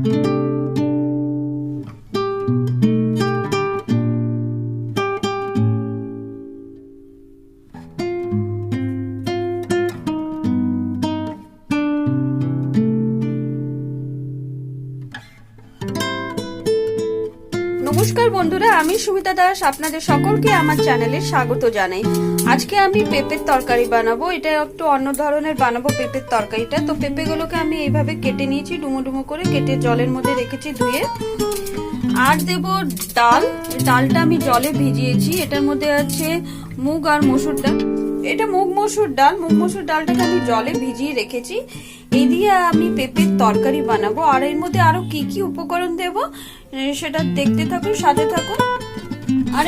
নমস্কার বন্ধুরা আমি সুমিতা দাস। আপনাদের সকলকে আমার চ্যানেলে স্বাগত জানাই। আজকে আমি পেঁপের তরকারি বানাবো। এটা একটু অন্য ধরনের বানাবো পেঁপের তরকারিটা। তো পেঁপেগুলোকে আমি এইভাবে কেটে নিয়েছি ডুমো ডুমো করে কেটে জলের মধ্যে রেখেছি ধুয়ে। আর দেব ডাল। ডালটা আমি জলে ভিজিয়েছি। এটার মধ্যে আছে মুগ আর মসুর ডাল। এটা মুগ মসুর ডাল। মুগ মসুর ডালটাকে আমি জলে ভিজিয়ে রেখেছি। এই দিয়ে আমি পেঁপের তরকারি বানাবো। আর এর মধ্যে আরও কি কি উপকরণ দেব, সেটা দেখতে থাকুন, সাথে থাকুন। আর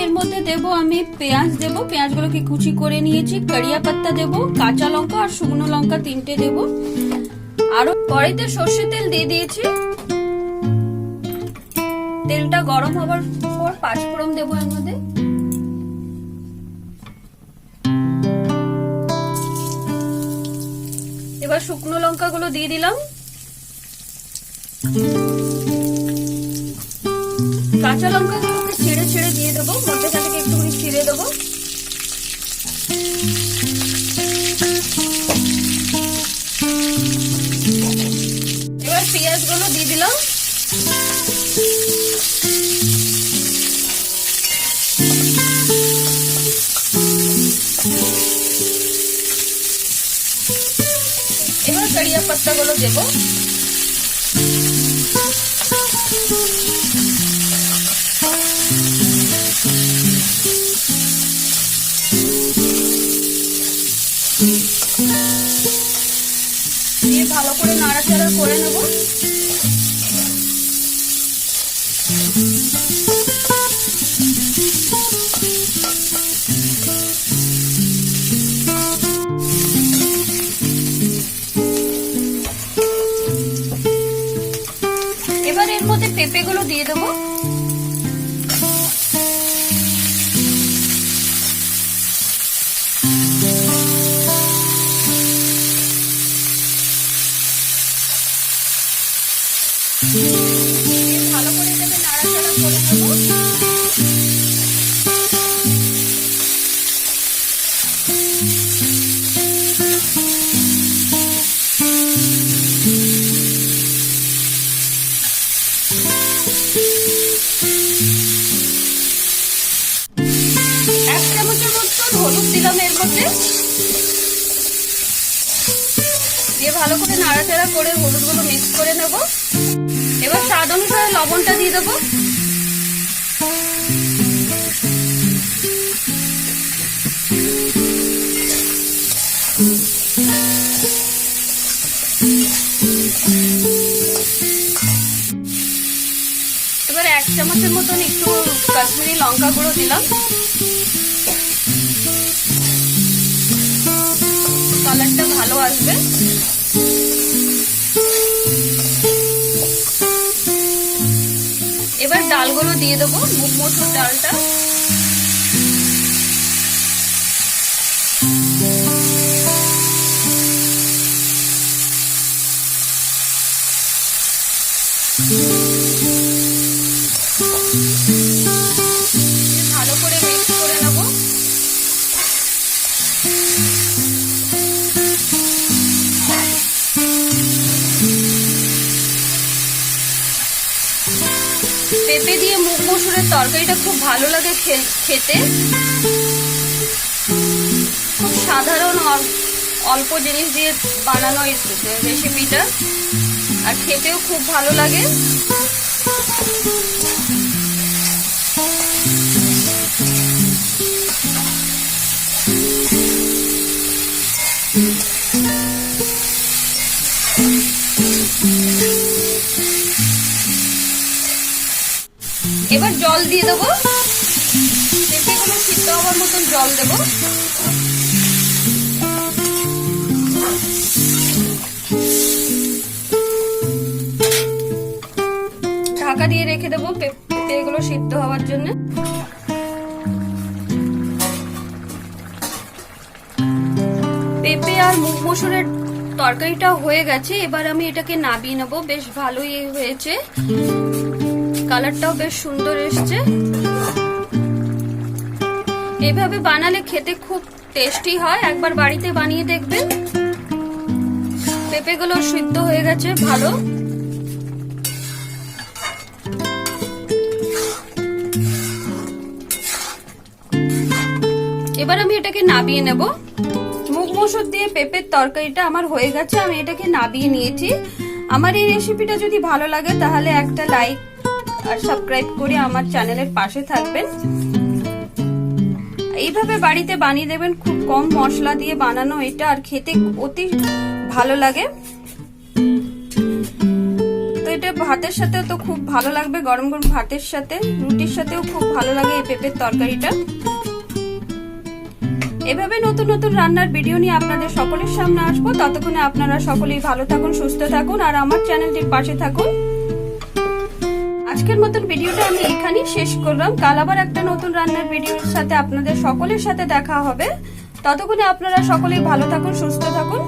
এর মধ্যে দেব আমি পেঁয়াজ দেব, পেঁয়াজগুলোকে কুচি করে নিয়েছি, কারিয়া পাত্তা দেব, কাঁচা লঙ্কা আর শুকনো লঙ্কা তিনটে দেব। আরও কড়াইতে সর্ষে তেল দিয়ে দিয়েছি। তেলটা গরম হবার পর পাঁচফোড়ন দেবো এর মধ্যে। এবার শুকনো লঙ্কাগুলো দিয়ে দিলাম। কাঁচা লঙ্কাগুলোকে ছেড়ে ছেড়ে দিয়ে দেবো মধ্যেখান থেকে একটুখানি ছিঁড়ে দেবো। এবার পেঁয়াজগুলো দিয়ে দিলাম। এবার কারিয়া পাত্তাগুলো দেবো। করে নেব। এবার এর মধ্যে পেঁপেগুলো দিয়ে দেবো। হলুদ দিলাম এর মধ্যে? দিয়ে ভালো করে নাড়াচাড়া করে হলুদগুলো মিক্স করে নেব। এবার স্বাদ অনুসারে লবণটা দিয়ে দেবো। এবার এক চামচের মতন একটু কাশ্মীরি লঙ্কা গুঁড়ো দিলাম। কালারটা ভালো আসবে। এবার ডালগুলো দিয়ে দেবো মুগ মসুর ডালটা। তরকারিটা খুব ভালো লাগে খেতে। খুব সাধারণ অল- অল্প জিনিস দিয়ে বানানো রেসিপিটা। আর খেতেও খুব ভালো লাগে। এবার জল দিয়ে দেবো। পেঁপেগুলো সিদ্ধ হওয়ার মতন জল দেবো। ঢাকা দিয়ে রেখে দেবো পেঁপেগুলো সিদ্ধ হওয়ার জন্য। পেঁপে আর মুগ মসুরের তরকারিটা হয়ে গেছে। এবার আমি এটাকে নাবিয়ে নেব। বেশ ভালোই হয়েছে। কালারটাও বেশ সুন্দর এসছে। এভাবে বানালে খেতে খুব টেস্টি হয়। একবার বাড়িতে বানিয়ে দেখবেন। পেঁপেগুলো সিদ্ধ হয়ে গেছে, ভালো। এবার আমি এটাকে নাবিয়ে নেব। মুগ মসুর দিয়ে পেঁপের তরকারিটা আমার হয়ে গেছে, আমি এটাকে নাবিয়ে নিয়েছি। আমার এই রেসিপিটা যদি ভালো লাগে, তাহলে একটা লাইক আর সাবস্ক্রাইব করে আমার চ্যানেলের পাশে থাকবেন। এইভাবে বাড়িতে বানিয়ে দেবেন, খুব কম মশলা দিয়ে বানানো এটা আর খেতে অতি ভালো লাগে। তো এটা ভাতের সাথে তো খুব ভালো লাগবে, গরম গরম ভাতের সাথে। রুটির সাথেও খুব ভালো লাগে এই পেঁপের তরকারিটা। এভাবে নতুন নতুন রান্নার ভিডিও নিয়ে আপনাদের সকলের সামনে আসব। ততক্ষণে আপনারা সকলেই ভালো থাকুন, সুস্থ থাকুন, আর আমার চ্যানেলটির পাশে থাকুন। আজকের মতন ভিডিওটা আমি এখানেই শেষ করলাম। কাল আবার একটা নতুন রান্নার ভিডিওর সাথে আপনাদের সকলের সাথে দেখা হবে। ততক্ষণে আপনারা সকলেই ভালো থাকুন, সুস্থ থাকুন।